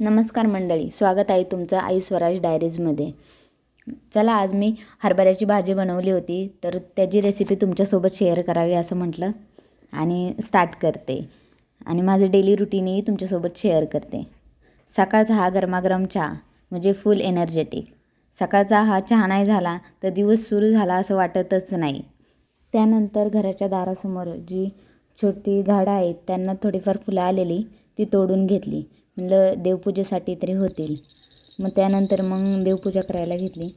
नमस्कार मंडळी स्वागत आहे तुमचं आई स्वराज डायरीजमध्ये. चला आज मी हरभऱ्याची भाजी बनवली होती तर त्याची रेसिपी तुमच्यासोबत शेअर करावी असं म्हटलं आणि स्टार्ट करते. आणि माझं डेली रुटीनही तुमच्यासोबत शेअर करते. सकाळचा हा गरमागरम चहा म्हणजे फुल एनर्जेटिक सकाळचा हा चहा नाही झाला तर दिवस सुरू झाला असं वाटतच नाही. त्यानंतर घराच्या दारासमोर जी छोटी झाडं आहेत त्यांना थोडीफार फुलं आलेली ती तोडून घेतली. म्हणलं देवपूजेसाठी तरी होतील. मग त्यानंतर मग देवपूजा करायला घेतली.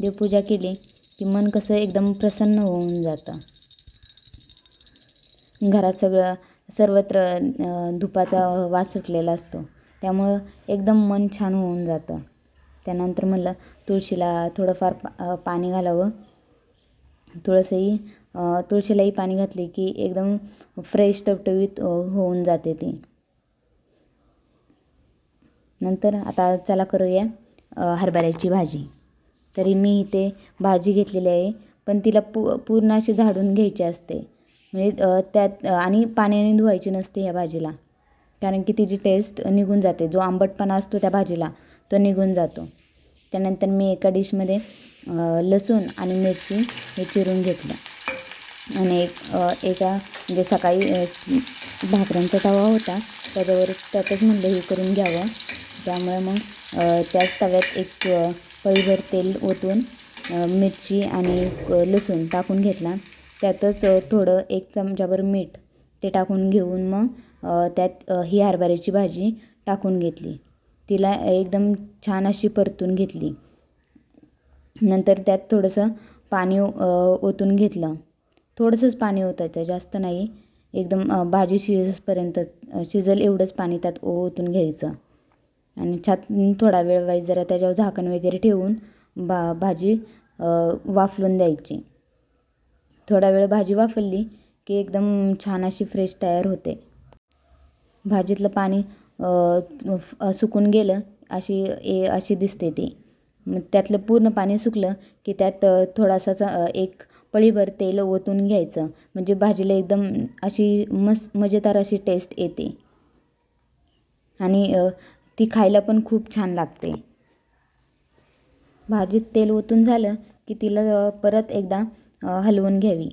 देवपूजा केली की मन कसं एकदम प्रसन्न होऊन जातं. घरात सगळं सर्वत्र धुपाचा वास सुटलेला असतो. त्यामुळं एकदम मन छान होऊन जातं. त्यानंतर म्हणलं तुळशीला थोडंफार पा पाणी घालावं. तुळसही तुळशीलाही पाणी घातले की एकदम फ्रेश टवटवीत होऊन जाते ती. नंतर आता चला करूया हरभऱ्याची भाजी. तरी मी इथे भाजी घेतलेली आहे पण तिला पू पूर्ण अशी झाडून घ्यायची असते. म्हणजे त्यात आणि पाण्याने धुवायची नसते या भाजीला. कारण की तिची टेस्ट निघून जाते. जो आंबटपणा असतो त्या भाजीला तो निघून जातो. त्यानंतर मी एका डिशमध्ये लसूण आणि मिरची हे चिरून घेतलं. आणि एक एका म्हणजे सकाळी भाकऱ्यांचा तवा होता. त्याच्यावर त्यातच म्हणलं हे करून घ्यावं. त्यामुळे मग त्याच तव्यात एक पळीभर तेल ओतून मिरची आणि लसूण टाकून घेतला. त्यातच थोडं एक चमचाभर मीठ ते टाकून घेऊन मग त्यात ही हरभऱ्याची भाजी टाकून घेतली. तिला एकदम छान अशी परतून घेतली. नंतर त्यात थोडंसं पाणी ओतून घेतलं. थोडंसंच पाणी ओतायचं जास्त नाही. एकदम भाजी शिजपर्यंत शिजल एवढंच पाणी त्यात ओतून घ्यायचं. आणि छान थोडा वेळ वाईज जरा त्याच्यावर झाकण वगैरे ठेवून भा भाजी वाफलून द्यायची. थोडा वेळ भाजी वाफलली की एकदम छान अशी फ्रेश तयार होते. भाजीतलं पाणी सुकून गेलं अशी ए अशी दिसते ती. मग त्यातलं पूर्ण पाणी सुकलं की त्यात थोडासा एक पळीभर तेल ओतून घ्यायचं. म्हणजे भाजीला एकदम अशी मस्त मजेदार अशी टेस्ट येते. आणि ती खायला पण खूप छान लागते. भाजीत तेल ओतून झालं की तिला परत एकदा हलवून घ्यावी.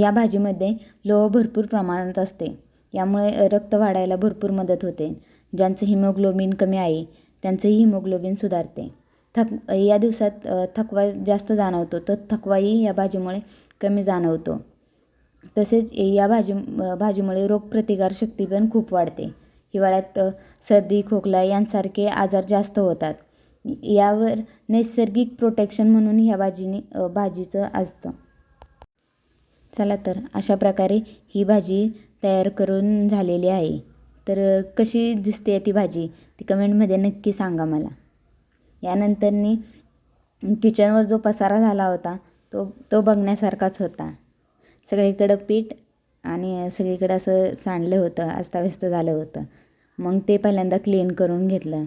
या भाजीमध्ये लोह भरपूर प्रमाणात असते. यामुळे रक्त वाढायला भरपूर मदत होते. ज्यांचं हिमोग्लोबिन कमी आहे त्यांचंही हिमोग्लोबिन सुधारते. थक या दिवसात थकवा जास्त जाणवतो. तर थकवाही या भाजीमुळे कमी जाणवतो. तसेच या भाजी भाजीमुळे रोगप्रतिकारशक्ती पण खूप वाढते. हिवाळ्यात सर्दी खोकला यांसारखे आजार जास्त होतात. यावर नैसर्गिक प्रोटेक्शन म्हणून ह्या भाजीने भाजीचं असतं चला तर अशा प्रकारे ही भाजी तयार करून झालेली आहे. तर कशी दिसते ती भाजी? ती कमेंटमध्ये नक्की सांगा मला. यानंतरनी किचनवर जो पसारा झाला होता तो तो बघण्यासारखाच होता. सगळीकडं पीठ आणि सगळीकडं असं सांडलं होतं अस्ताव्यस्त झालं होतं. मग ते पहिल्यांदा क्लीन करून घेतलं.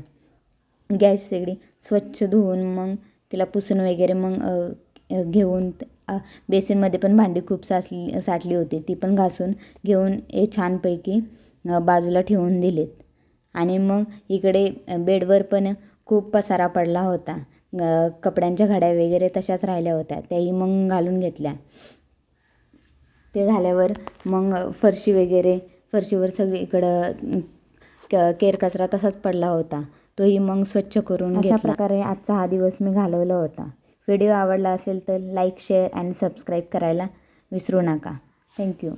गॅस शेगडी स्वच्छ धुवून मग तिला पुसून वगैरे मग घेऊन बेसिनमध्ये पण भांडी खूप साचली साठली होती. ती पण घासून घेऊन हे छानपैकी बाजूला ठेवून दिलीत. आणि मग इकडे बेडवर पण खूप पसारा पडला होता. कपड्यांच्या घड्या वगैरे तशाच राहिल्या होत्या. त्याही मग घालून घेतल्या. ते झाल्यावर मग फरशी वगैरे फरशीवर सगळीकडं क केर कचरा तसाच पडला होता. तोही मग स्वच्छ करून अशा प्रकारे आजचा हा दिवस मी घालवला होता. व्हिडिओ आवडला असेल तर लाईक शेअर आणि सबस्क्राईब करायला विसरू नका. थँक्यू.